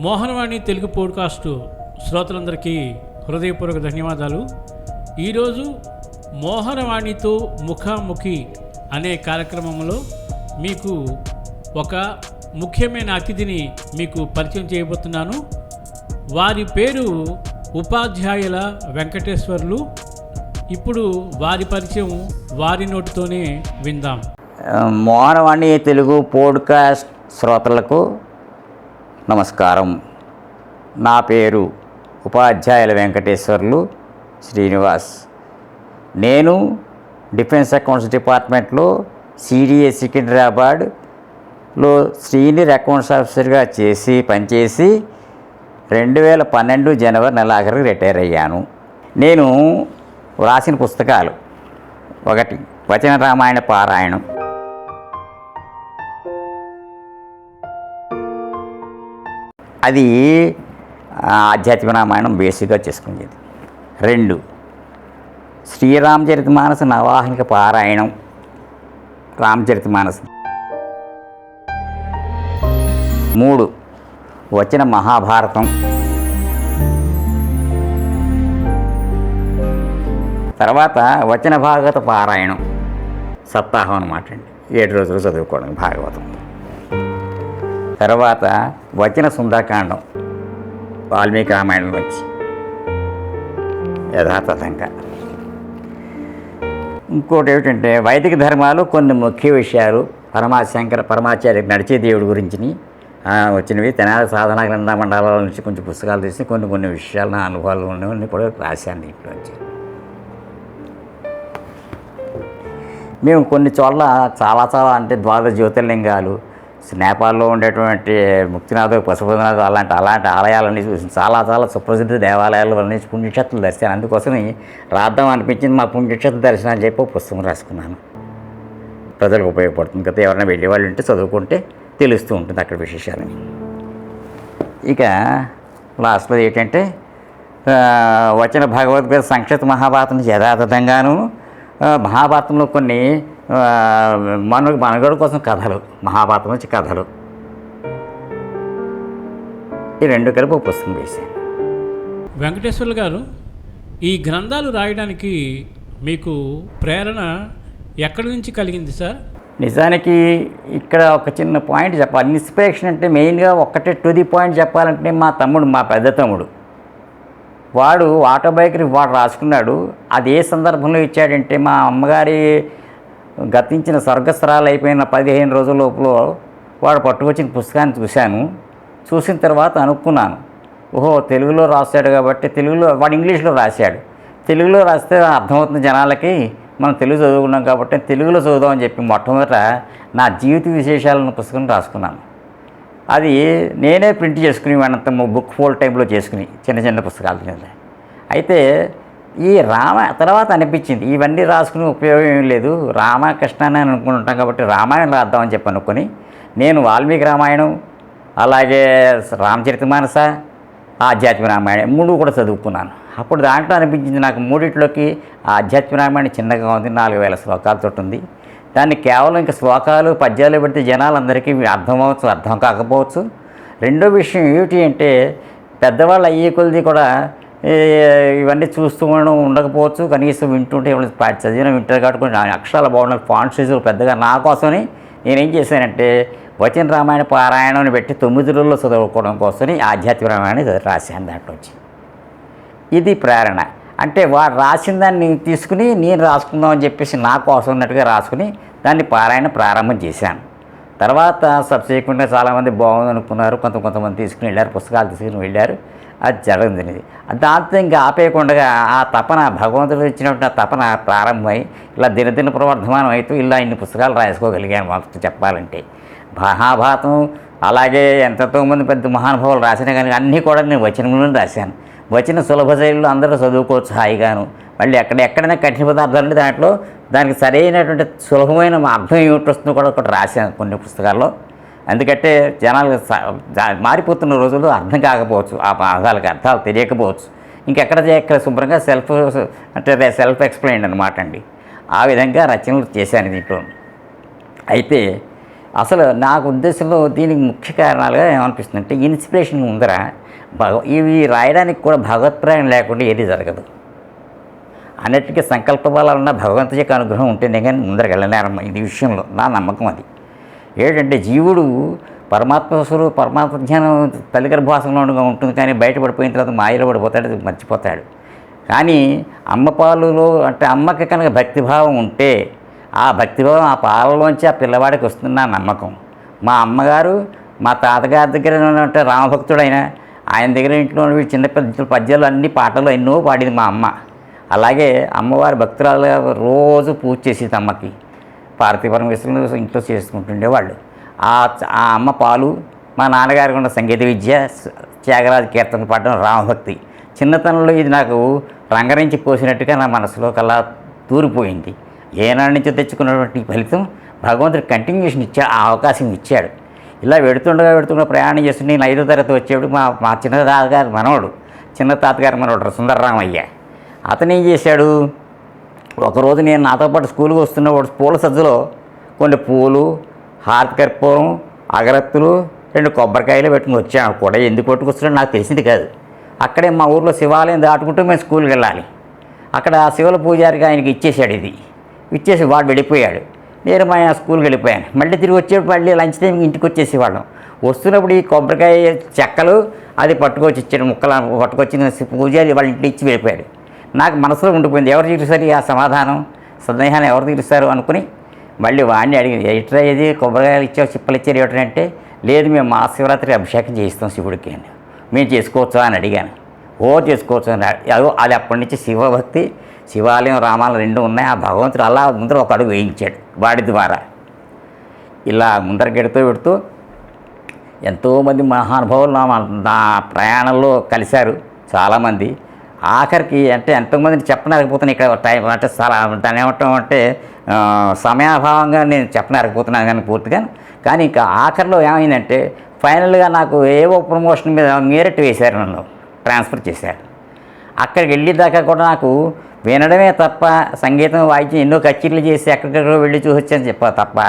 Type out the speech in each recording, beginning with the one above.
మోహనవాణి తెలుగు పోడ్కాస్టు శ్రోతలందరికీ హృదయపూర్వక ధన్యవాదాలు. ఈరోజు మోహనవాణితో ముఖాముఖి అనే కార్యక్రమంలో మీకు ఒక ముఖ్యమైన అతిథిని మీకు పరిచయం చేయబోతున్నాను. వారి పేరు ఉపాధ్యాయుల వెంకటేశ్వర్లు. ఇప్పుడు వారి పరిచయం వారి నోటితోనే విందాం. మోహనవాణి తెలుగు పోడ్కాస్ట్ శ్రోతలకు నమస్కారం. నా పేరు ఉపాధ్యాయుల వెంకటేశ్వర్లు శ్రీనివాస్. నేను డిఫెన్స్ అకౌంట్స్ డిపార్ట్మెంట్లో సిడిఏ సికింద్రాబాద్లో సీనియర్ అకౌంట్స్ ఆఫీసర్గా చేసి పనిచేసి రెండు వేల పన్నెండు జనవరి నెలాఖరికి రిటైర్ అయ్యాను. నేను వ్రాసిన పుస్తకాలు ఒకటి వచన రామాయణ పారాయణం. అది ఆధ్యాత్మిక రామాయణం బేసిక్గా చేసుకునేది. రెండు శ్రీరామచరిత మానస పారాయణం రామచరితమానస మూడు వచ్చిన మహాభారతం. తర్వాత వచన భాగవత పారాయణం. సప్తాహం అనమాట అండి. ఏడు రోజులు చదువుకోవడం భాగవతం. తర్వాత వచన సుందరకాండం వాల్మీకి రామాయణం నుంచి. యథాతథంగా. ఇంకోటి ఏమిటంటే వైదిక ధర్మాలు కొన్ని ముఖ్య విషయాలు. పరమాశంకర పరమాచార్య నడిచే దేవుడి గురించి వచ్చినవి. తెనాలి సాధన గ్రంథ మండలాల నుంచి కొంచెం పుస్తకాలు తీసి కొన్ని కొన్ని విషయాలు నా అనుభవాలు ఉన్నవన్నీ కూడా రాశాను దీంట్లోంచి మేము కొన్ని చోట్ల చాలా చాలా అంటే ద్వాదశ జ్యోతిర్లింగాలు నేపాల్లో ఉండేటువంటి ముక్తినాథ్ పశుపతినాథ్ అలాంటి అలాంటి ఆలయాలన్నీ చూసి చాలా చాలా సుప్రసిద్ధ దేవాలయాలు అన్నీ పుణ్యక్షేత్రాలు దర్శనం అందుకోసమే రాద్దాం అనిపించింది. మా పుణ్యక్షేత్ర దర్శనం అని చెప్పి పుస్తకం రాసుకున్నాను. ప్రజలకు ఉపయోగపడుతుంది కదా ఎవరైనా వెళ్ళేవాళ్ళు ఉంటే చదువుకుంటే తెలుస్తూ ఉంటుంది అక్కడ విశేషాలని ఇక లాస్ట్లో ఏంటంటే వచ్చిన భగవద్గీత సంక్షిప్త మహాభారతం యథాతథంగాను మహాభారతంలో కొన్ని మన మనగడ కోసం కథలు మహాభారతం నుంచి కథలు. ఈ రెండు కలిపి ఒక పుస్తకం వేసాను వెంకటేశ్వర్లు గారు ఈ గ్రంథాలు రాయడానికి మీకు ప్రేరణ ఎక్కడి నుంచి కలిగింది సార్? నిజానికి ఇక్కడ ఒక చిన్న పాయింట్ చెప్పాలి. ఇన్స్పిరేషన్ అంటే మెయిన్గా ఒక్కటే టు ది పాయింట్ చెప్పాలంటే మా తమ్ముడు మా పెద్ద తమ్ముడు. వాడు ఆటోబయోగ్రఫీ వాడు రాసుకున్నాడు. అది ఏ సందర్భంలో ఇచ్చాడంటే మా అమ్మగారి గతించిన స్వర్గస్రాలు అయిపోయిన పదిహేను రోజుల లోపల వాడు పట్టుకొచ్చిన పుస్తకాన్ని చూశాను. చూసిన తర్వాత అనుకున్నాను ఓహో తెలుగులో రాశాడు కాబట్టి తెలుగులో వాడు ఇంగ్లీష్లో రాశాడు. తెలుగులో రాస్తే అర్థమవుతుంది జనాలకి మనం తెలుగు చదువుకున్నాం కాబట్టి తెలుగులో చదువుదామని చెప్పి మొట్టమొదట నా జీవిత విశేషాలను పుస్తకం రాసుకున్నాను. అది నేనే ప్రింట్ చేసుకుని వాడినంత బుక్ ఫోల్ టైంలో చేసుకుని చిన్న చిన్న పుస్తకాల కింద అయితే ఈ రామ తర్వాత అనిపించింది. ఇవన్నీ రాసుకుని ఉపయోగం ఏం లేదు. రామకృష్ణ అని అనుకుంటాం కాబట్టి రామాయణం రాద్దామని చెప్పి అనుకుని నేను వాల్మీకి రామాయణం అలాగే రామచరితమానస ఆధ్యాత్మిక రామాయణం మూడు కూడా చదువుకున్నాను. అప్పుడు దాంట్లో అనిపించింది నాకు మూడిట్లోకి ఆధ్యాత్మిక రామాయణం చిన్నగా ఉంది నాలుగు వేల శ్లోకాలతో ఉంది. దాన్ని కేవలం ఇంకా శ్లోకాలు పద్యాలు పెడితే జనాలందరికీ అర్థమవచ్చు అర్థం కాకపోవచ్చు. రెండో విషయం ఏమిటి అంటే పెద్దవాళ్ళు అయ్యే కొలది కూడా ఇవన్నీ చూస్తూ ఉండడం ఉండకపోవచ్చు. కనీసం వింటుంటే ఎవరు పా- చదివిన వింటారు కాబట్టి కొంచెం అక్షరాలు బాగున్నాయి. ఫాంట్ సైజులు పెద్దగా నా కోసమని నేనేం చేశానంటే వచన రామాయణ పారాయణం పెట్టి తొమ్మిది రోజుల్లో చదువుకోవడం కోసమని ఆధ్యాత్మిక రామాయణం రాశాను దాంట్లో వచ్చి ఇది ప్రేరణ. అంటే వారు రాసిన దాన్ని తీసుకుని నేను రాసుకుందాం అని చెప్పేసి నా కోసం ఉన్నట్టుగా రాసుకుని దాన్ని పారాయణ ప్రారంభం చేశాను. తర్వాత సబ్సిక్వెంట్గా చాలామంది బాగుంది అనుకున్నారు కొంత కొంతమంది తీసుకుని వెళ్ళారు. పుస్తకాలు తీసుకుని వెళ్ళారు. అది జరుగుతుంది దాంతో ఇంకా ఆపేయకుండా ఆ తపన భగవంతుడు ఇచ్చినటువంటి ఆ తపన ప్రారంభమై ఇలా దినదిన ప్రవర్ధమానం అవుతూ ఇలా ఇన్ని పుస్తకాలు రాసుకోగలిగాను మాకు చెప్పాలంటే. మహాభారతం అలాగే ఎంతో మంది పెద్ద మహానుభావులు రాసినా కానీ అన్నీ కూడా నేను వచనంలోనే రాశాను. వచ్చిన సులభ శైలిలో అందరూ చదువుకోవచ్చు హాయిగాను. మళ్ళీ ఎక్కడ ఎక్కడైనా కఠిన పదార్థాలు ఉంటే దాంట్లో దానికి సరైనటువంటి సులభమైన అర్థం ఏమిటి వస్తుందో కూడా ఒకటి రాశాను కొన్ని పుస్తకాల్లో. ఎందుకంటే జనాలు మారిపోతున్న రోజుల్లో అర్థం కాకపోవచ్చు. ఆ పదాలకు అర్థాలు తెలియకపోవచ్చు. ఇంకెక్కడ ఎక్కడ శుభ్రంగా సెల్ఫ్ అంటే సెల్ఫ్ ఎక్స్ప్లెయిన్ అనమాట అండి. ఆ విధంగా రచనలు చేశాను దీంట్లో. అయితే అసలు నాకు ఉద్దేశంలో దీనికి ముఖ్య కారణాలుగా ఏమనిపిస్తుంది అంటే ఇన్స్పిరేషన్ ముందర భగ ఇవి రాయడానికి కూడా భగవత్ప్రాయం లేకుండా ఏది జరగదు. అన్నిటికీ సంకల్ప బలాలున్న భగవంతుడి యొక్క అనుగ్రహం ఉంటేనే కానీ ముందరకు ఇది విషయంలో. నా నమ్మకం అది. ఏంటంటే జీవుడు పరమాత్మ స్వరూప పరమాత్మ జ్ఞానం తల్లి గర్భవాసంలో ఉంటుంది కానీ బయటపడిపోయిన తర్వాత మాయలో పడిపోతాడు మర్చిపోతాడు. కానీ అమ్మ పాలులో అంటే అమ్మకి కనుక భక్తిభావం ఉంటే ఆ భక్తిభావం ఆ పాలలోంచి ఆ పిల్లవాడికి వస్తున్న నమ్మకం. మా అమ్మగారు మా తాతగారి దగ్గర అంటే రామభక్తుడైన ఆయన దగ్గర ఇంట్లో చిన్నపిల్ల చిన్న పద్యాలు అన్ని పాటలు ఎన్నో పాడింది మా అమ్మ. అలాగే అమ్మవారి భక్తురాలు రోజు పూజ చేసేది అమ్మకి. పార్వతీ పరమేశ్వరులు ఇంట్లో చేసుకుంటుండేవాళ్ళు. ఆ ఆ అమ్మ పాలు మా నాన్నగారికి ఉన్న సంగీత విద్య త్యాగరాజ కీర్తన పాడడం రామభక్తి. చిన్నతనంలో ఇది నాకు రంగరించి పోసినట్టుగా నా మనసులో కల్లా తూరిపోయింది. ఏనాడు నుంచో తెచ్చుకున్నటువంటి ఫలితం భగవంతుడు కంటిన్యూషన్ ఇచ్చా ఆ అవకాశం ఇచ్చాడు. ఇలా వెడుతుండగా వెడుతుండగా ప్రయాణం చేస్తుంటే నేను ఐదో తరగతి వచ్చేప్పుడు మా మా చిన్న తాతగారి మనవడు చిన్న తాతగారి మనవడు సుందరరామయ్య. అతను ఏం చేశాడు? ఒకరోజు నేను నాతో పాటు స్కూల్కి వస్తున్నప్పుడు పూల సజ్జలో కొన్ని పూలు హారతి కర్పూరం అగరత్తులు రెండు కొబ్బరికాయలు పెట్టుకుని వచ్చాను. కూడా ఎందుకు పట్టుకొస్తున్నాడు నాకు తెలిసింది కాదు. అక్కడే మా ఊర్లో శివాలయం దాటుకుంటూ మేము స్కూల్కి వెళ్ళాలి. అక్కడ ఆ శివుల పూజారికి ఆయనకి ఇచ్చేసాడు ఇది. ఇచ్చేసి వాడు వెళ్ళిపోయాడు. నేను మా స్కూల్కి వెళ్ళిపోయాను. మళ్ళీ తిరిగి వచ్చేప్పుడు మళ్ళీ లంచ్ టైం ఇంటికి వచ్చేసేవాళ్ళం. వస్తున్నప్పుడు ఈ కొబ్బరికాయ చెక్కలు అది పట్టుకొచ్చి ఇచ్చాడు ముక్కలు పట్టుకొచ్చిన పూజారి వాళ్ళ ఇంటికి ఇచ్చి వెళ్ళిపోయాడు. నాకు మనసులో ఉండిపోయింది. ఎవరు తీరుస్తారు ఆ సమాధానం? సందేహాన్ని ఎవరు తీరుస్తారు అనుకుని మళ్ళీ వాడిని అడిగింది. ఎట్లా ఇది? కొబ్బరికాయలు ఇచ్చావు చిప్పలు ఇచ్చారు ఏమిటంటే లేదు మేము మహాశివరాత్రి అభిషేకం చేయిస్తాం శివుడికి అని. మేము చేసుకోవచ్చా? అని అడిగాను. ఓ చేసుకోవచ్చు అని. అదో అది అప్పటి నుంచి శివభక్తి శివాలయం రామాలయం రెండు ఉన్నాయి. ఆ భగవంతుడు అలా ముందర ఒక అడుగు వేయించాడు వాడి ద్వారా. ఇలా ముందరకెడుతూ పెడుతూ ఎంతోమంది మహానుభావులు నా నా ప్రయాణంలో కలిశారు. చాలామంది. ఆఖరికి అంటే ఎంతోమందిని చెప్పనరకపోతున్నాను ఇక్కడ టైం అంటే చాలా దాని ఏమంటాం అంటే సమయాభావంగా నేను చెప్పనరకపోతున్నాను కానీ పూర్తిగా. కానీ ఇంకా ఆఖరిలో ఏమైందంటే ఫైనల్గా నాకు ఏవో ప్రమోషన్ మీద మీరెట్ వేశారు నన్ను ట్రాన్స్ఫర్ చేశారు. అక్కడికి వెళ్ళేదాకా కూడా నాకు వినడమే తప్ప సంగీతం వాయిద్యం ఎన్నో కచేరీలు చేసి ఎక్కడికెక్కడో వెళ్ళి చూసొచ్చని చెప్పా తప్ప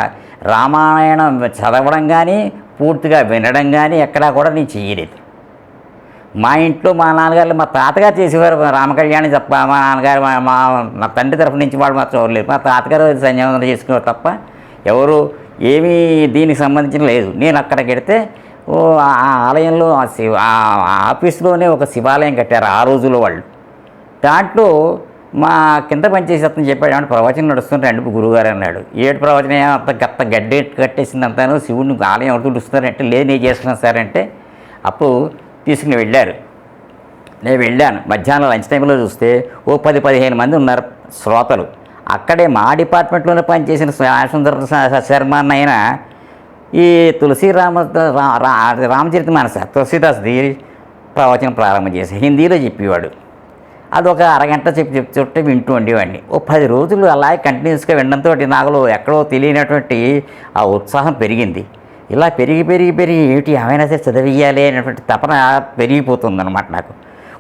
రామాయణం చదవడం కానీ పూర్తిగా వినడం కానీ ఎక్కడా కూడా నేను చేయలేదు. మా ఇంట్లో మా నాన్నగారు మా తాతగారు చేసేవారు. రామకళ్యాణి తప్ప మా నాన్నగారు మా మా నా తండ్రి తరఫు నుంచి వాళ్ళు మాత్రం చూడలేదు మా తాతగారు సంయోగం చేసుకున్నారు తప్ప ఎవరు ఏమీ దీనికి సంబంధించిన లేదు. నేను అక్కడికి వెడితే ఓ ఆ ఆలయంలో ఆ శివ ఆ ఆఫీస్లోనే ఒక శివాలయం కట్టారు ఆ రోజుల్లో వాళ్ళు. దాంట్లో మా కింద పనిచేసి అతను చెప్పాడు ఏమంటే ప్రవచనం నడుస్తుంది రెండు గురువుగారు అన్నాడు. ఏడు ప్రవచనం అంత గత్త గడ్డి కట్టేసింది అంతాను శివుడిని ఆలయం ఎవరు తుడుస్తున్నారంటే లేదు నేను చేస్తున్నాను సార్ అంటే అప్పుడు తీసుకుని వెళ్ళారు. నేను వెళ్ళాను. మధ్యాహ్నం లంచ్ టైంలో చూస్తే ఓ పది పదిహేను మంది ఉన్నారు శ్రోతలు. అక్కడే మా డిపార్ట్మెంట్లోనే పనిచేసిన సుందర శర్మ అన్న ఈ తులసి రామ రా- రా- రామచరిత మానస తులసిదాస్ది ప్రవచనం ప్రారంభం చేసి హిందీలో చెప్పేవాడు. అదొక అరగంట చెప్పి చెప్పి చుట్టే వింటూ ఉండేవాడిని. ఓ పది రోజులు అలాగే కంటిన్యూస్గా వినడంతో నాకులో ఎక్కడో తెలియనటువంటి ఆ ఉత్సాహం పెరిగింది. ఇలా పెరిగి పెరిగి పెరిగి ఏమిటి ఏమైనా సరే చదివియాలి అనేటువంటి తపన పెరిగిపోతుంది అనమాట నాకు.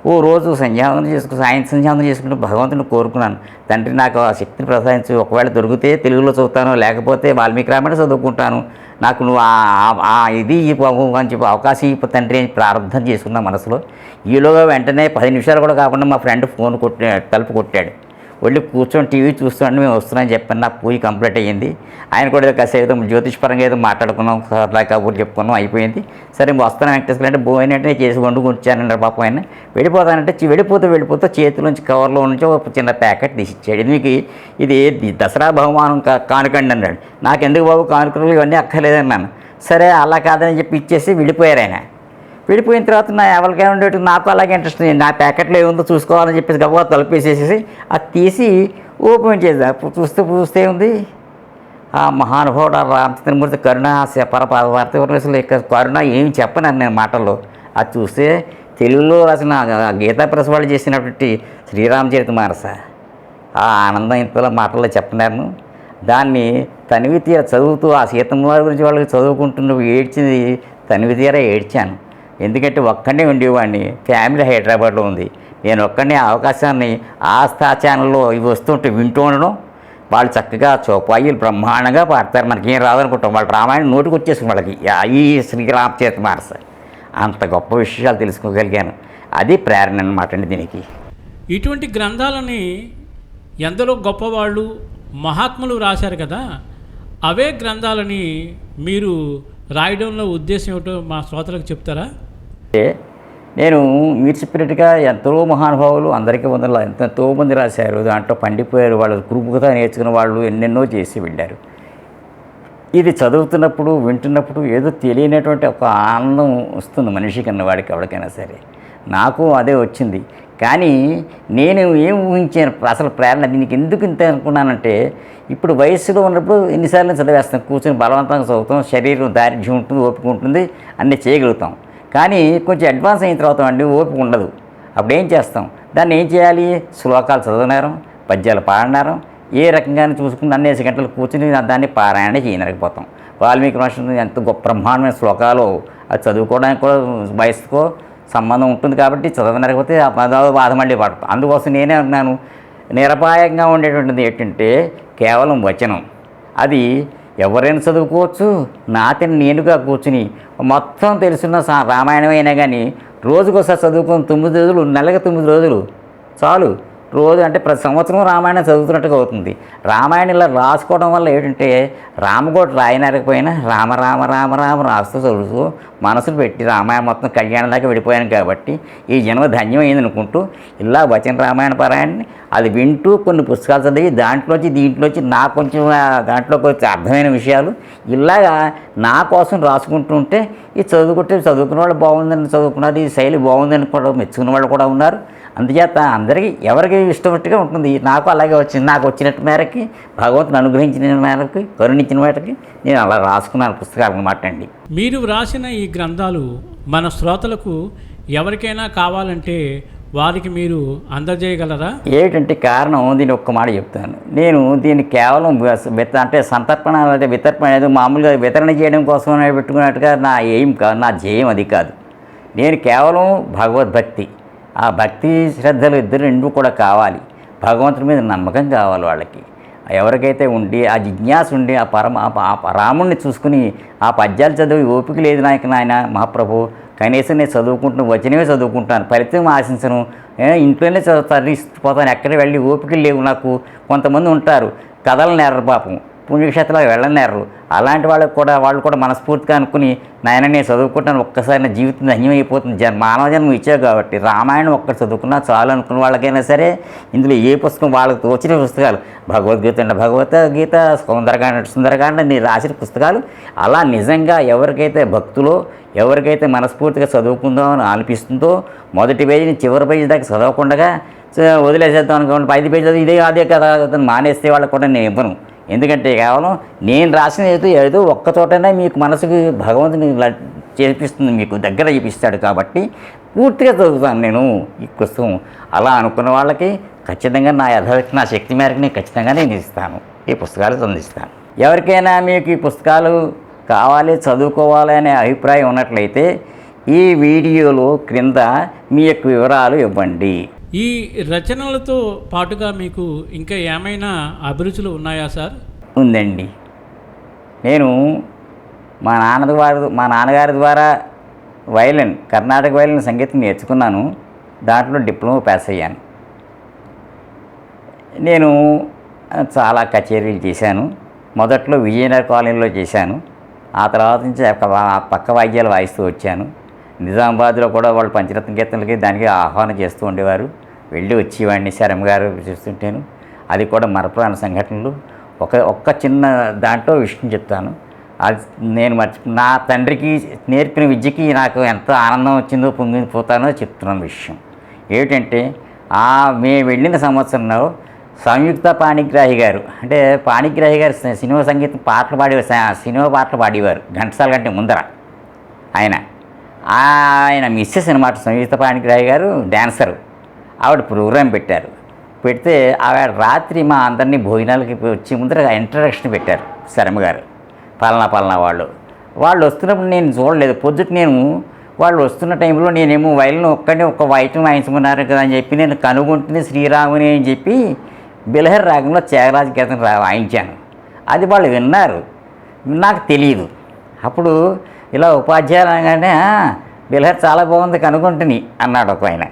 ఓ రోజు సంధ్యావందనం చేసుకుని సాయం సంధ్యావందనం చేసుకుంటూ భగవంతుని కోరుకున్నాను. తండ్రి నాకు ఆ శక్తిని ప్రసాదించి. ఒకవేళ దొరికితే తెలుగులో చదువుతాను లేకపోతే వాల్మీకి రామాయణ చదువుకుంటాను. నాకు నువ్వు ఆ- ఇది ఇవ్వవు అని చెప్పి అవకాశం ఇప్పు తండ్రి అని ప్రారంభం చేసుకున్న మనసులో. ఈలోగా వెంటనే పది నిమిషాలు కూడా కాకుండా మా ఫ్రెండ్ ఫోన్ కొట్టి తలుపు కొట్టాడు. వెళ్ళి కూర్చొని టీవీ చూస్తుంటే మేము వస్తున్నామని చెప్పాను నా పూజ కంప్లీట్ అయ్యింది. ఆయన కూడా ఏదో కాసేపు జ్యోతిష్పరంగా ఏదో మాట్లాడుకున్నాం సరదా కబుర్లు చెప్పుకున్నాం అయిపోయింది. సరే వస్తాను వెంకటేశ్వర అంటే భోజనం అంటే చేసి వండుకొచ్చానండి పాపం ఆయన వెళ్ళిపోతానంటే వెళ్ళిపోతూ వెళ్ళిపోతూ చేతిలోంచి కవర్లో నుంచి ఒక చిన్న ప్యాకెట్ తీసి ఇచ్చాడు ఇది మీకు ఇది దసరా బహుమానం కా కానుకండి అన్నాడు. నాకెందుకు బాబు కానుకలు ఇవన్నీ అక్కర్లేదన్నాను సరే అలా కాదని చెప్పి ఇచ్చేసి వెళ్ళిపోయారు ఆయన. విడిపోయిన తర్వాత నా ఎవరికైనా ఉండేటి నాకు అలాగే ఇంట్రెస్ట్ ఉంది. నా ప్యాకెట్లో ఏముందో చూసుకోవాలని చెప్పేసి గబా తలుపేసేసి అది తీసి ఓపెన్ చేద్దాం అప్పుడు చూస్తే చూస్తే ఉంది. ఆ మహానుభావుడు రామచంద్రమూర్తి కరుణ పరపార్తవర్ణసుల యొక్క కరుణ ఏమి చెప్పనని నేను మాటల్లో. అది చూస్తే తెలుగులో రాసిన గీతా ప్రెస్ వాళ్ళు చేసినటువంటి శ్రీరామచరిత మానస. ఆ ఆనందం ఇంతలో మాటల్లో చెప్పలేను. దాన్ని తనివి తీర చదువుతూ ఆ సీతమ్మ వారి గురించి వాళ్ళకి చదువుకుంటున్న ఏడ్చింది తనివి తీర ఏడ్చాను. ఎందుకంటే ఒక్కడే ఉండేవాడిని. ఫ్యామిలీ హైదరాబాద్లో ఉంది. నేను ఒక్కడే అవకాశాన్ని ఆస్థా ఛానల్లో ఇవి వస్తుంటే వింటూ ఉండడం వాళ్ళు చక్కగా చౌపాయిలు బ్రహ్మాండంగా పాడతారు. మనకి ఏం రాదనుకుంటాం. వాళ్ళు రామాయణం నోటికి వచ్చేసి వాళ్ళకి. యా- ఈ శ్రీరామచేత మారస అంత గొప్ప విషయాలు తెలుసుకోగలిగాను. అది ప్రేరణ అనమాట అండి దీనికి. ఇటువంటి గ్రంథాలని ఎందరో గొప్పవాళ్ళు మహాత్ములు రాశారు కదా. అవే గ్రంథాలని మీరు రాయడంలో ఉద్దేశం ఏమిటో మా శ్రోతలకు చెప్తారా? నేను మీరు చెప్పినట్టుగా ఎంతో మహానుభావులు అందరికీ వందలు ఎంతో మంది రాశారు. దాంట్లో పండిపోయారు వాళ్ళు కురుపుగా నేర్చుకున్న వాళ్ళు ఎన్నెన్నో చేసి వెళ్ళారు. ఇది చదువుతున్నప్పుడు వింటున్నప్పుడు ఏదో తెలియనటువంటి ఒక ఆనందం వస్తుంది మనిషికి అన్న వాడికి ఎవరికైనా సరే. నాకు అదే వచ్చింది. కానీ నేను ఏం ఊహించాను? అసలు ప్రేరణ దీనికి ఎందుకు ఇంత అనుకున్నానంటే ఇప్పుడు వయస్సులో ఉన్నప్పుడు ఎన్నిసార్లు చదివేస్తాం. కూర్చొని బలవంతంగా చదువుతాం. శరీరం దారిద్ర్యం ఉంటుంది ఓపిక ఉంటుంది అన్నీ చేయగలుగుతాం. కానీ కొంచెం అడ్వాన్స్ అయిన తర్వాత అండి ఓపిక ఉండదు. అప్పుడు ఏం చేస్తాం? దాన్ని ఏం చేయాలి? శ్లోకాలు చదవనేరం పద్యాలు పాడినారం ఏ రకంగానే చూసుకుని అన్నేసి గంటలు కూర్చుని దాన్ని పారాయణ చేయనకపోతాం వాల్మీకి మహర్షి ఎంత గొప్ప బ్రహ్మాండమైన శ్లోకాలు అది చదువుకోవడానికి కూడా వయసుకో సంబంధం ఉంటుంది కాబట్టి చదవనకపోతే బాధ మళ్ళీ పడతాం. అందుకోసం నేనే అన్నాను నిరపాయంగా ఉండేటువంటిది ఏంటంటే కేవలం వచనం. అది ఎవరైనా చదువుకోవచ్చు నాతిని నేనుగా కూర్చుని మొత్తం తెలుసున్న సా- రామాయణం అయినా కానీ రోజుకోసారి చదువుకొని తొమ్మిది రోజులు నెలకి తొమ్మిది రోజులు చాలు. రోజు అంటే ప్రతి సంవత్సరం రామాయణం చదువుతున్నట్టుగా అవుతుంది. రామాయణం ఇలా రాసుకోవడం వల్ల ఏంటంటే రామకోట రాయనరకపోయినా రామ రామ రామ రామ రాస్తూ చదువుతూ మనసులు పెట్టి రామాయణం మొత్తం కళ్యాణం దాకా వెళ్ళిపోయాను కాబట్టి ఈ జన్మ ధన్యమైంది అనుకుంటూ ఇలా వచన రామాయణ పారాయణని అది వింటూ కొన్ని పుస్తకాలు చదివి దాంట్లోంచి దీంట్లోంచి నా కొంచెం దాంట్లో దాంట్లోకి వచ్చి అర్థమైన విషయాలు ఇలాగా నా కోసం రాసుకుంటూ ఉంటే ఈ చదువుకుంటే చదువుకున్న వాళ్ళు బాగుందని చదువుకున్నారు ఈ శైలి బాగుందని కూడా మెచ్చుకున్న వాళ్ళు కూడా ఉన్నారు. అందుచేత అందరికీ ఎవరికి ఇష్టమట్టుగా ఉంటుంది. నాకు అలాగే వచ్చింది నాకు వచ్చినట్టు మేరకి భగవంతుని అనుగ్రహించిన మేరకి కరుణించిన మేరకి నేను అలా రాసుకున్నాను పుస్తకాలు అనమాట అండి మీరు వ్రాసిన ఈ గ్రంథాలు మన శ్రోతలకు ఎవరికైనా కావాలంటే వారికి మీరు అందజేయగలరా? ఏమిటంటే కారణం దీని ఒక్క మాట చెప్తాను. నేను దీన్ని కేవలం అంటే సంతర్పణ అంటే వితర్పణ అనేది మామూలుగా వితరణ చేయడం కోసం పెట్టుకున్నట్టుగా నా ఎయిమ్ కాదు నా ధ్యేయం అది కాదు. నేను కేవలం భగవద్భక్తి. ఆ భక్తి శ్రద్ధలు ఇద్దరు రెండు కూడా కావాలి. భగవంతుడి మీద నమ్మకం కావాలి వాళ్ళకి. ఎవరికైతే ఉండి ఆ జిజ్ఞాస ఉండి ఆ పరమ ఆ రాముణ్ణి చూసుకుని ఆ పద్యాలు చదివి ఓపిక లేదు నాయక నాయన మహాప్రభు కనీసం నేను చదువుకుంటున్న వచ్చినవే చదువుకుంటాను ఫలితం ఆశించను ఇంట్లోనే చదువు పోతాను ఎక్కడ వెళ్ళి ఓపికలు లేవు నాకు. కొంతమంది ఉంటారు కథలు నేరరు పాపం. పుణ్యక్షేత్రాలకు వెళ్ళలేరు. అలాంటి వాళ్ళకి కూడా వాళ్ళు కూడా మనస్ఫూర్తిగా అనుకుని నాయన నేను చదువుకుంటాను ఒక్కసారి నా జీవితం ధన్యమైపోతుంది జన్ మానవ జన్మ ఇచ్చావు కాబట్టి రామాయణం ఒక్కటి చదువుకున్నా చాలు అనుకున్న వాళ్ళకైనా సరే ఇందులో ఏ పుస్తకం వాళ్ళకి తోచిన పుస్తకాలు? భగవద్గీత అండి భగవద్గీత సుందరకాండ సుందరకాండ నేను రాసిన పుస్తకాలు. అలా నిజంగా ఎవరికైతే భక్తులో ఎవరికైతే మనస్ఫూర్తిగా చదువుకుందామని అనిపిస్తుందో మొదటి పేజీని చివరి పేజీ దాకా చదవకుండా వదిలేసేద్దాం అనుకోండి ఐదు పేజీ చదివి ఇదే అదే కదా మానేస్తే వాళ్ళకి కూడా నేను ఇవ్వను. ఎందుకంటే కేవలం నేను రాసిన ఏదో ఏదో ఒక్క చోటనే మీకు మనసుకు భగవంతుని చేపిస్తుంది మీకు దగ్గర చేపిస్తాడు కాబట్టి పూర్తిగా చదువుతాను నేను ఈ పుస్తకం. అలా అనుకున్న వాళ్ళకి ఖచ్చితంగా నా యథాశక్తి నా శక్తి మేరకు నేను ఖచ్చితంగా నేను ఇస్తాను. ఈ పుస్తకాలు అందిస్తాను ఎవరికైనా మీకు ఈ పుస్తకాలు కావాలి చదువుకోవాలి అనే అభిప్రాయం ఉన్నట్లయితే ఈ వీడియోలో క్రింద మీ యొక్క వివరాలు ఇవ్వండి. ఈ రచనలతో పాటుగా మీకు ఇంకా ఏమైనా అభిరుచులు ఉన్నాయా సార్? ఉందండి. నేను మా నాన్న ద్వారా మా నాన్నగారి ద్వారా వైలిన్ కర్ణాటక వైలిన్ సంగీతం నేర్చుకున్నాను. దాంట్లో డిప్లొమా పాస్ అయ్యాను. నేను చాలా కచేరీలు చేశాను. మొదట్లో విజయనగర కాలనీలో చేశాను. ఆ తర్వాత నుంచి పక్క వాయిద్యాలు వాయిస్తూ వచ్చాను. నిజామాబాద్లో కూడా వాళ్ళు పంచరత్న కీర్తనలకి దానికి ఆహ్వానం చేస్తూ ఉండేవారు. వెళ్ళి వచ్చేవాడిని శరం గారు చూస్తుంటాను అది కూడా మరపురాణ సంఘటనలు. ఒక ఒక్క చిన్న దాంట్లో విషయం చెప్తాను. అది నేను మర్చి నా తండ్రికి నేర్పిన విద్యకి నాకు ఎంత ఆనందం వచ్చిందో పొంగిపోతానో చెప్తున్న విషయం. ఏమిటంటే ఆ మేము వెళ్ళిన సంవత్సరంలో సంయుక్త పాణిగ్రాహి గారు అంటే పాణిగ్రాహి గారు సినిమా సంగీతం పాటలు పాడేవారు. సినిమా పాటలు పాడేవారు. ఘంటసాల కంటే ముందర ఆయన. ఆయన మిస్సెస్ అనమాట సంయుక్త పాణిగ్రాహి గారు డ్యాన్సరు ఆవిడ ప్రోగ్రాం పెట్టారు. పెడితే ఆవిడ రాత్రి మా అందరినీ భోజనాలకి వచ్చే ముందర ఇంట్రడక్షన్ పెట్టారు శర్మ గారు. పలానా పలానా వాళ్ళు. వాళ్ళు వస్తున్నప్పుడు నేను చూడలేదు. పొద్దుట నేను వాళ్ళు వస్తున్న టైంలో నేనేమో వైల్ను ఒక్కడే ఒక్క వైటం వాయించుకున్నారు కదా అని చెప్పి నేను కనుగొంటుంది శ్రీరాముని అని చెప్పి బిలహర్ రాగంలో త్యాగరాజ గీతం రా వాయించాను. అది వాళ్ళు విన్నారు. నాకు తెలియదు అప్పుడు ఇలా ఉపాధ్యాయులు అనగానే బిల్హర్ చాలా బాగుంది కనుగొంటుని అన్నాడు ఒక ఆయన.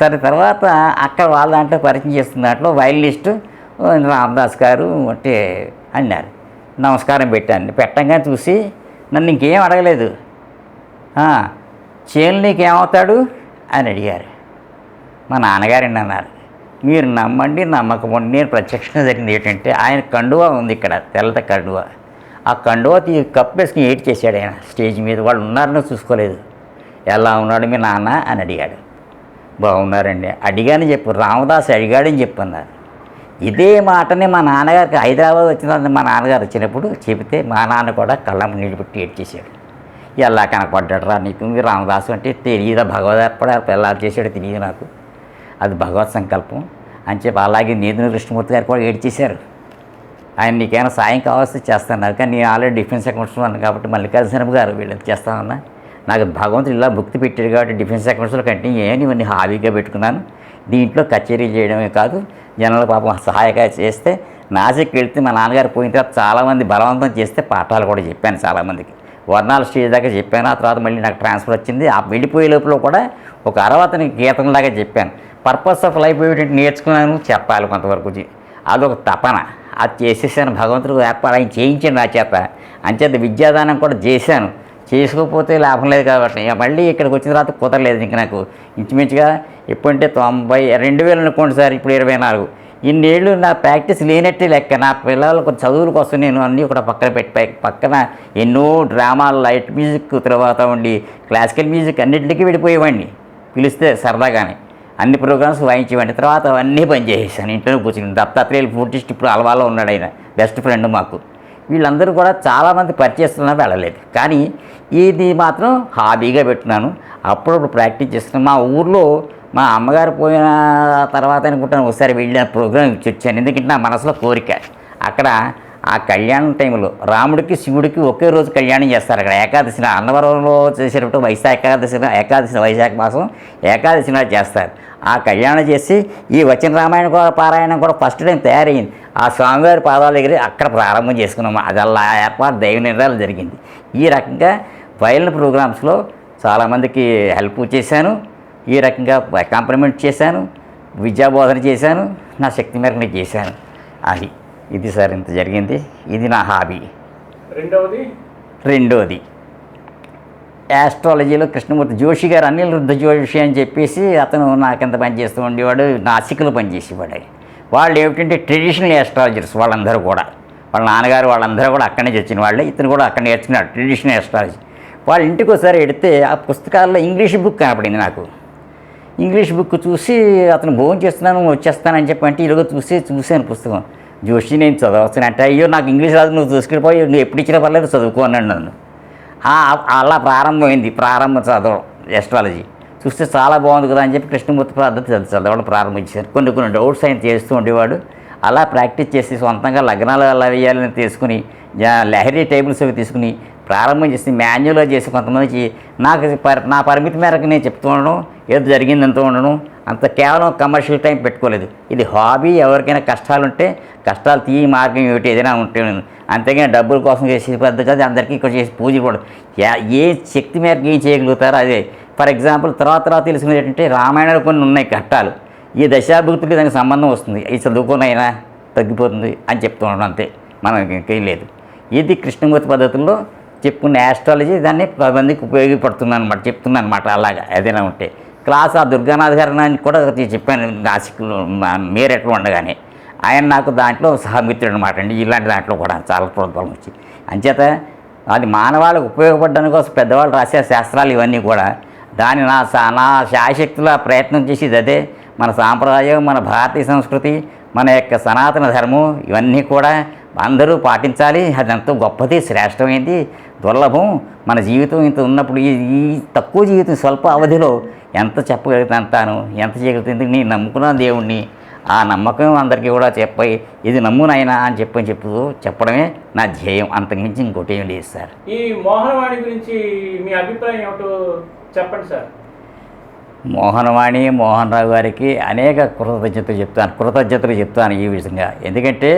సరే తర్వాత అక్కడ వాళ్ళ దాంట్లో పరిచయం చేస్తున్న దాంట్లో వైలినిస్ట్ రామదాస్ గారు అంటే అన్నారు. నమస్కారం పెట్టాను పెట్టంగా చూసి నన్ను ఇంకేం అడగలేదు. చేను నీకేమవుతాడు? అని అడిగారు. మా నాన్నగారండి అన్నారు. మీరు నమ్మండి నమ్మకమండి నేను ప్రత్యక్షంగా జరిగింది ఏంటంటే ఆయన కండువా ఉంది ఇక్కడ తెల్లత కండువా. ఆ కండువా తీ కప్పు వేసుకుని ఏడ్ చేశాడు ఆయన? స్టేజ్ మీద వాళ్ళు ఉన్నారని చూసుకోలేదు. ఎలా ఉన్నాడు మీ నాన్న? అని అడిగాడు. బాగున్నారండి. అడిగాని చెప్పు. రామదాస్ అడిగాడని చెప్పన్నారు. ఇదే మాటని మా నాన్నగారికి హైదరాబాద్ వచ్చిన మా నాన్నగారు వచ్చినప్పుడు చెబితే మా నాన్న కూడా కళ్ళం నీళ్ళు పెట్టి ఏడ్చేశాడు ఎలా కనపడ్డాడు రా నీకు? మీరు రామదాసు అంటే తెలియదా భగవద్ ఏర్పడారు ఎలా చేశాడో తెలియదు నాకు. అది భగవత్ సంకల్పం అని చెప్పి అలాగే నీతిని కృష్ణమూర్తి గారు కూడా ఏడ్చేశారు ఆయన నీకేమైనా సాయం కావాల్సి చేస్తాను. కానీ నేను ఆల్రెడీ డిఫెన్స్ అకౌంట్స్లో ఉన్నాను కాబట్టి మల్లికార్జున గారు వీళ్ళకి చేస్తామన్నా నాకు భగవంతుడు ఇలా భక్తి పెట్టాడు కాబట్టి డిఫెన్స్ అకౌంట్స్లో కంటిన్యూ చేయని ఇవన్నీ హాబీగా పెట్టుకున్నాను. దీంట్లో కచేరీ చేయడమే కాదు జనాల పాపం సహాయక చేస్తే నాసిక్ వెళ్తే మా నాన్నగారు పోయిన తర్వాత చాలామంది బలవంతం చేస్తే పాఠాలు కూడా చెప్పాను చాలామందికి. వర్ణాల స్టేజ్ దాకా చెప్పాను. ఆ తర్వాత మళ్ళీ నాకు ట్రాన్స్ఫర్ వచ్చింది. ఆ వెళ్ళిపోయే లోపల కూడా ఒక అరవతని గీతంలాగా చెప్పాను. పర్పస్ ఆఫ్ లైఫ్ ఏమిటంటే నేర్చుకున్నాను చెప్పాలి కొంతవరకు అదొక తపన. అది చేసేసాను భగవంతుడు వ్యాపారం ఆయన చేయించాను నా చేత. అంచేత విద్యాదానం కూడా చేశాను. చేసుకోకపోతే లాభం లేదు కాబట్టి. మళ్ళీ ఇక్కడికి వచ్చిన తర్వాత కుదరలేదు ఇంక నాకు. ఇంచుమించుగా ఎప్పుడంటే తొంభై రెండు వేలు అనుకోండి సార్ ఇప్పుడు ఇరవై నాలుగు. ఇన్నేళ్ళు నా ప్రాక్టీస్ లేనట్టే లెక్క. నా పిల్లలకు చదువుల కోసం నేను అన్నీ కూడా పక్కన పెట్టి పక్కన ఎన్నో డ్రామాలు లైట్ మ్యూజిక్ తర్వాత ఉండి క్లాసికల్ మ్యూజిక్ అన్నింటికి వెళ్ళిపోయేవాడిని. పిలిస్తే సరదాగానే. అన్ని ప్రోగ్రామ్స్ వాయించేవాడిని. తర్వాత అవన్నీ పని చేసేసాను. ఇంట్లో కూర్చుని దత్తాత్రేయులు ఫోర్టిస్ట్ ఇప్పుడు అలవాలో ఉన్నాడు ఆయన. బెస్ట్ ఫ్రెండ్ మాకు. వీళ్ళందరూ కూడా చాలామంది పరిచయిస్తున్నా వెళ్ళలేదు. కానీ ఇది మాత్రం హాబీగా పెట్టున్నాను అప్పుడప్పుడు ప్రాక్టీస్ చేస్తున్నాను. మా ఊర్లో మా అమ్మగారు పోయిన తర్వాత అనుకుంటాను ఒకసారి వెళ్ళిన ప్రోగ్రామ్ ఇచ్చి వచ్చాను ఎందుకంటే నా మనసులో కోరిక. అక్కడ ఆ కళ్యాణం టైంలో రాముడికి శివుడికి ఒకే రోజు కళ్యాణం చేస్తారు అక్కడ. ఏకాదశి అన్నవరంలో చేసేటప్పుడు వైశాఖ ఏకాదశి ఏకాదశి వైశాఖ మాసం ఏకాదశి నాడు చేస్తారు. ఆ కళ్యాణం చేసి ఈ వచ్చిన రామాయణ కూడా పారాయణం కూడా ఫస్ట్ టైం తయారయ్యింది ఆ స్వామివారి పాదాల దగ్గర అక్కడ ప్రారంభం చేసుకున్నాము. అదల్లా ఏర్పాటు దైవ నిర్ణయాలు జరిగింది. ఈ రకంగా వైలిన్ ప్రోగ్రామ్స్లో చాలామందికి హెల్ప్ చేశాను. ఈ రకంగా కాంప్లిమెంట్ చేశాను. విద్యాబోధన చేశాను. నా శక్తి మేరకు నేను చేశాను. అది. ఇది సార్ ఇంత జరిగింది. ఇది నా హాబీ. రెండవది? రెండోది. యాస్ట్రాలజీలో కృష్ణమూర్తి జోషి గారు అనిల్ రుద్ర జోషి అని చెప్పేసి అతను నాకెంత పని చేస్తూ ఉండేవాడు నాసిక్లో పనిచేసేవాడు. వాళ్ళు ఏమిటంటే ట్రెడిషనల్ యాస్ట్రాలజర్స్ వాళ్ళందరూ కూడా. వాళ్ళ నాన్నగారు వాళ్ళందరూ కూడా అక్కడి నుంచి వచ్చిన వాళ్ళే ఇతను కూడా అక్కడ నేర్చుకున్నాడు ట్రెడిషనల్ యాస్ట్రాలజీ. వాళ్ళ ఇంటికి ఒకసారి ఎడితే ఆ పుస్తకాల్లో ఇంగ్లీష్ బుక్ కనపడింది నాకు. ఇంగ్లీష్ బుక్ చూసి అతను భోజనం చేస్తున్నాను వచ్చేస్తానని చెప్పి అంటే ఇలాగో చూసి చూశాను పుస్తకం. జోషి నేను చదవచ్చు అంటే అయ్యో నాకు ఇంగ్లీష్ రాదు నువ్వు చూసుకెళ్ళిపోయి నువ్వు ఎప్పుడు ఇచ్చినా పర్లేదు చదువుకో అన్నాడు నన్ను. అలా ప్రారంభమైంది ప్రారంభం చదవడం ఎస్ట్రాలజీ చూస్తే చాలా బాగుంది కదా అని చెప్పి కృష్ణమూర్తి పద్ధతి చదవడం ప్రారంభించారు. కొన్ని కొన్ని డౌట్స్ ఆయన చేస్తూ ఉండేవాడు. అలా ప్రాక్టీస్ చేసి సొంతంగా లగ్నాలు అలా వేయాలని తీసుకుని లహరి లహరీ టేబుల్స్ అవి తీసుకుని ప్రారంభం చేసి మాన్యువల్గా చేసి కొంతమందికి నాకు నా పరిమితి మేరకు నేను చెప్తూ ఉండడం ఏదో జరిగింది అంత ఉండడం అంత కేవలం కమర్షియల్ టైం పెట్టుకోలేదు. ఇది హాబీ ఎవరికైనా కష్టాలు ఉంటే కష్టాలు తీ మార్గం ఏమిటి ఏదైనా ఉంటే అంతేగాని డబ్బుల కోసం చేసే పద్ధతి కాదు అందరికీ ఇక్కడ చేసి పూజ కూడా. ఏ శక్తి మేరకు ఏం చేయగలుగుతారో అదే. ఫర్ ఎగ్జాంపుల్ తర్వాత తర్వాత తెలుసుకునేది ఏంటంటే రామాయణాలు కొన్ని ఉన్నాయి కట్టాలు ఈ దశాభివృద్ధికి దానికి సంబంధం వస్తుంది. ఈ చదువుకునైనా తగ్గిపోతుంది అని చెప్తూ ఉండడం అంతే. మనకి ఇంకేం లేదు. ఇది కృష్ణమూర్తి పద్ధతుల్లో చెప్పుకున్న యాస్ట్రాలజీ దాన్ని పది మందికి ఉపయోగపడుతున్నాను అనమాట చెప్తున్నాను అనమాట అలాగా ఏదైనా ఉంటే. క్లాస్ ఆ దుర్గానాథ్ గారు నాకు కూడా చెప్పాను నాసిక్లో మీరెట్లు ఉండగానే. ఆయన నాకు దాంట్లో సహమిత్రుడు అనమాట అండి ఇలాంటి దాంట్లో కూడా చాలా ప్రోత్సాహం వచ్చి. అంచేత అది మానవాళ్ళకు ఉపయోగపడడానికి కోసం పెద్దవాళ్ళు రాసే శాస్త్రాలు ఇవన్నీ కూడా దాని నా సా- నా శాయశక్తుల ప్రయత్నం చేసేది అదే మన సాంప్రదాయం మన భారతీయ సంస్కృతి మన యొక్క సనాతన ధర్మం ఇవన్నీ కూడా అందరూ పాటించాలి అది ఎంతో గొప్పది శ్రేష్టమైంది దుర్లభం. మన జీవితం ఇంత ఉన్నప్పుడు ఈ ఈ తక్కువ జీవితం స్వల్ప అవధిలో ఎంత చెప్పగలుగుతాను ఎంత చేయగలుగుతుంది నేను నమ్ముకున్న దేవుణ్ణి. ఆ నమ్మకం అందరికీ కూడా చెప్పి ఇది నమ్మునైనా అని చెప్పని చెప్తూ చెప్పడమే నా ధ్యేయం. అంతకుమించి ఇంకోటి ఏం లేదు సార్. ఈ మోహనవాణి గురించి మీ అభిప్రాయం ఏమిటో చెప్పండి సార్. మోహనవాణి మోహన్ రావు గారికి అనేక కృతజ్ఞతలు చెప్తాను కృతజ్ఞతలు చెప్తాను ఈ విధంగా. ఎందుకంటే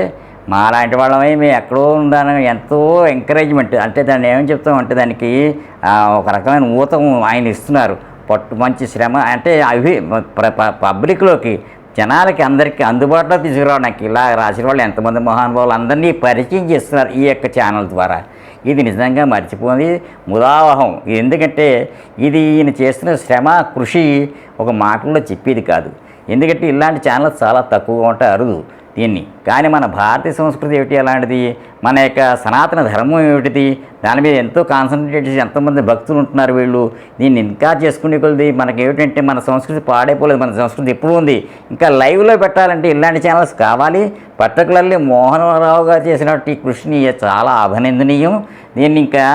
మా లాంటి వాళ్ళమే మేము ఎక్కడో ఉండాలని ఎంతో ఎంకరేజ్మెంట్ అంటే దాన్ని ఏమని చెప్తామంటే దానికి ఒక రకమైన ఊతం ఆయన ఇస్తున్నారు. పట్టు మంచి శ్రమ అంటే అవి ప్ర- ప- పబ్లిక్లోకి జనాలకి అందరికీ అందుబాటులో తీసుకురావడానికి ఇలా రాసిన వాళ్ళు ఎంతమంది మహానుభావులు అందరినీ పరిచయం చేస్తున్నారు ఈ యొక్క ఛానల్ ద్వారా. ఇది నిజంగా మర్చిపోయింది ముదావహం. ఎందుకంటే ఇది ఈయన చేస్తున్న శ్రమ కృషి ఒక మాటల్లో చెప్పేది కాదు. ఎందుకంటే ఇలాంటి ఛానల్స్ చాలా తక్కువగా ఉంటాయి అరుదు. దీన్ని. కానీ మన భారతీయ సంస్కృతి ఏమిటి అలాంటిది? మన యొక్క సనాతన ధర్మం ఏమిటిది? దాని మీద ఎంతో కాన్సన్ట్రేట్ చేసి ఎంతోమంది భక్తులు ఉంటున్నారు వీళ్ళు? దీన్ని ఇంకా చేసుకునే కొద్ది మనకి ఏమిటంటే మన సంస్కృతి పాడైపోలేదు. మన సంస్కృతి ఎప్పుడు ఉంది. ఇంకా లైవ్లో పెట్టాలంటే ఇలాంటి ఛానల్స్ కావాలి. పర్టికులర్లీ మోహనరావు గారు చేసినట్టు ఈ కృషిని చాలా అభినందనీయం. దీన్ని ఇంకా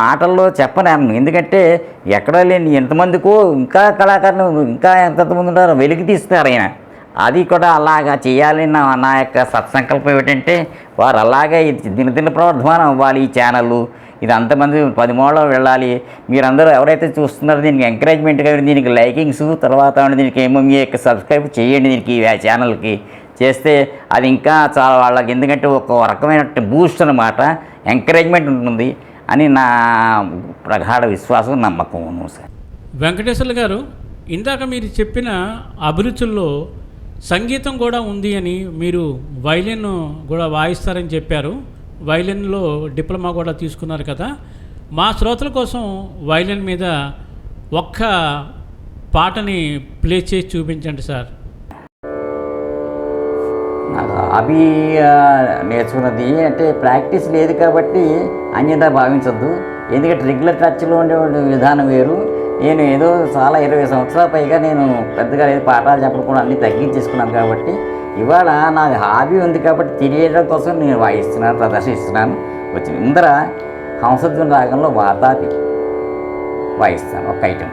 మాటల్లో చెప్పలేము ఎందుకంటే ఎక్కడ లేని ఎంతమందికో ఇంకా కళాకారులు ఇంకా ఎంతమంది ఉంటారో వెలికి తీస్తారు ఆయన. అది కూడా అలాగా చేయాలని నా యొక్క సత్సంకల్పం ఏమిటంటే వారు అలాగే దినదిన ప్రవర్ధమానం అవ్వాలి ఈ ఛానల్ ఇది అంతమంది పది మూలలో వెళ్ళాలి. మీరందరూ ఎవరైతే చూస్తున్నారో దీనికి ఎంకరేజ్మెంట్గా దీనికి లైకింగ్స్ తర్వాత దీనికి ఏమో మీ యొక్క సబ్స్క్రైబ్ చేయండి దీనికి ఈ ఛానల్కి. చేస్తే అది ఇంకా చాలా వాళ్ళకి ఎందుకంటే ఒక రకమైన బూస్ట్ అనమాట ఎంకరేజ్మెంట్ ఉంటుంది అని నా ప్రగాఢ విశ్వాసం నమ్మకం. సార్ వెంకటేశ్వర్లు గారు ఇందాక మీరు చెప్పిన అభిరుచుల్లో సంగీతం కూడా ఉంది అని మీరు వైలిన్ కూడా వాయిస్తారని చెప్పారు. వైలిన్లో డిప్లొమా కూడా తీసుకున్నారు కదా. మా శ్రోతల కోసం వైలిన్ మీద ఒక్క పాటని ప్లే చేసి చూపించండి సార్. నాకు నేర్చుకున్నది అంటే ప్రాక్టీస్ లేదు కాబట్టి అన్యత భావించద్దు. ఎందుకంటే రెగ్యులర్ టచ్లో ఉండే విధానం వేరు. నేను ఏదో చాలా ఇరవై సంవత్సరాల పైగా నేను పెద్దగా లేదు పాఠాలు చెప్పడం కూడా అన్నీ తగ్గించేసుకున్నాను కాబట్టి ఇవాళ నాది హాబీ ఉంది కాబట్టి తెలియడం కోసం నేను వాయిస్తున్నాను ప్రదర్శిస్తున్నాను. వచ్చిన ఇందర హంసధ్వని రాగంలో వాతాపి వాయిస్తాను ఒక ఐటెం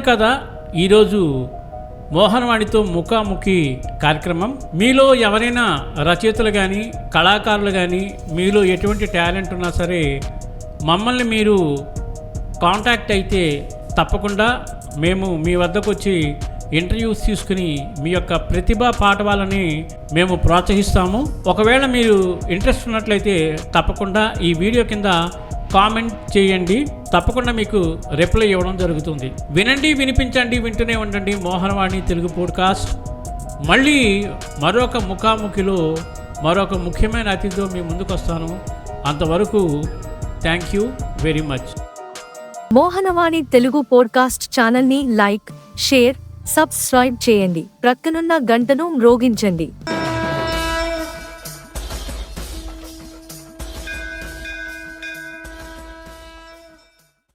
విన్నాను కదా ఈరోజు మోహనవాణితో ముఖాముఖి కార్యక్రమం. మీలో ఎవరైనా రచయితలు కానీ కళాకారులు కానీ మీలో ఎటువంటి టాలెంట్ ఉన్నా సరే మమ్మల్ని మీరు కాంటాక్ట్ అయితే తప్పకుండా మేము మీ వద్దకు వచ్చి ఇంటర్వ్యూస్ తీసుకుని మీ యొక్క ప్రతిభా పాఠవాలని మేము ప్రోత్సహిస్తాము. ఒకవేళ మీరు ఇంట్రెస్ట్ ఉన్నట్లయితే తప్పకుండా ఈ వీడియో కింద కామెంట్ చేయండి. తప్పకుండా మీకు రిప్లై ఇవ్వడం జరుగుతుంది. వినండి వినిపించండి వింటూనే ఉండండి. మోహనవాణి తెలుగు పోడ్కాస్ట్. మళ్ళీ మరొక ముఖాముఖిలో మరొక ముఖ్యమైన అతిథితో మీ ముందుకు వస్తాను అంతవరకు thank you very much Mohanavani Telugu podcast ఛానల్ని లైక్ షేర్ సబ్స్క్రైబ్ చేయండి. ప్రక్కనున్న గంటను మ్రోగించండి.